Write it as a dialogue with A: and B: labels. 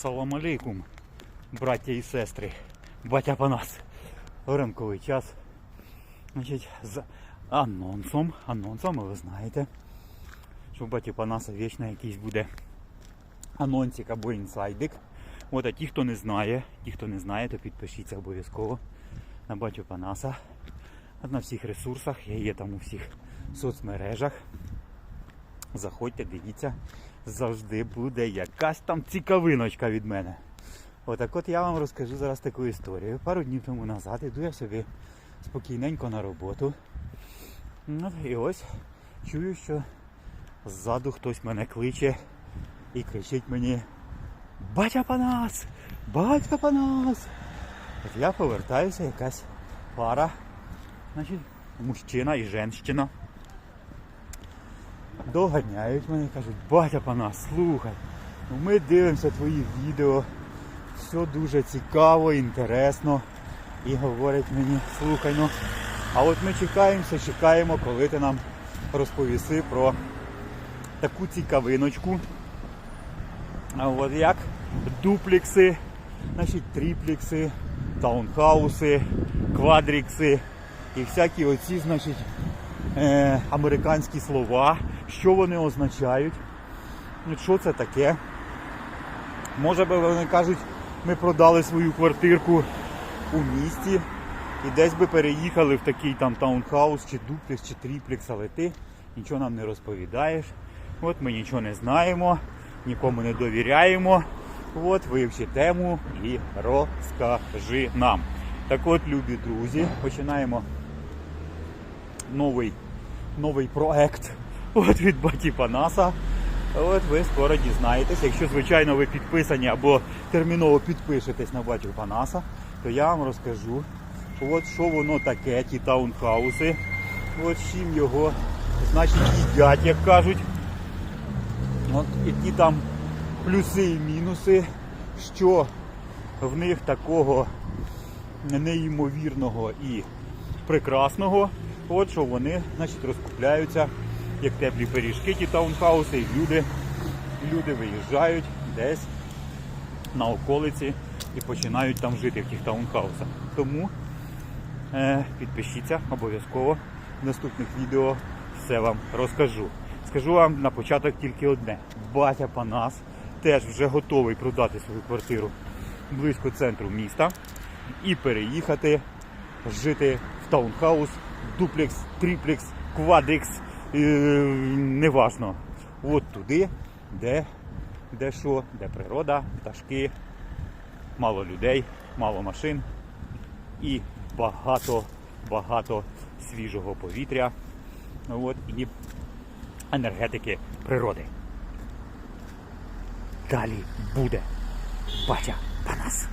A: Салам алейкум, браття і сестри, батя Панас. Ранковий час. Значить, з анонсом, анонсом, ви знаєте, що в баті Панаса вічно якийсь буде анонсик або інсайдик. От, а ті, хто не знає, ті, хто не знає, то підпишіться обов'язково на батю Панаса. На всіх ресурсах, я є там у всіх соцмережах. Заходьте, дивіться, завжди буде якась там цікавиночка від мене. Отак от я вам розкажу зараз таку історію. Пару днів тому назад іду я собі спокійненько на роботу. Ну, і ось чую, що ззаду хтось мене кличе і кричить мені Батя Панас! Батька Панас! От я повертаюся, якась пара. Значить, мужчина і женщина. Доганяють мене і кажуть, батя Панас, слухай, ну ми дивимося твої відео, все дуже цікаво, інтересно. І говорять мені, слухай, ну, а от ми чекаємося, чекаємо, коли ти нам розповіси про таку цікавиночку. От як дуплікси, значить тріплікси, таунхауси, квадрікси і всякі оці, значить, е, американські слова, що вони означають, ну, що це таке. Може би вони кажуть, ми продали свою квартирку у місті і десь би переїхали в такий там таунхаус, чи дуплекс, чи тріплекс, але ти нічого нам не розповідаєш. От ми нічого не знаємо, нікому не довіряємо. От вивчи тему і розкажи нам. Так от, любі друзі, починаємо новий, новий проект от від Баті Панаса. От ви скоро дізнаєтесь. Якщо, звичайно, ви підписані або терміново підпишетесь на Батю Панаса, то я вам розкажу, от що воно таке, ті таунхауси, от чим його, значить, їдять, як кажуть. От які там плюси і мінуси, що в них такого неймовірного і прекрасного. Що вони значить, розкупляються як теплі пиріжки, ті таунхауси, і люди, люди виїжджають десь на околиці і починають там жити в тих таунхаусах. Тому е, підпишіться обов'язково в наступних відео все вам розкажу. Скажу вам на початок тільки одне. Батя Панас теж вже готовий продати свою квартиру близько центру міста і переїхати жити в таунхаус, дуплекс, триплекс, квадрикс, е, неважно. От туди, де, де що, де природа, пташки, мало людей, мало машин і багато, багато свіжого повітря. От, і енергетики природи. Далі буде батя Панас.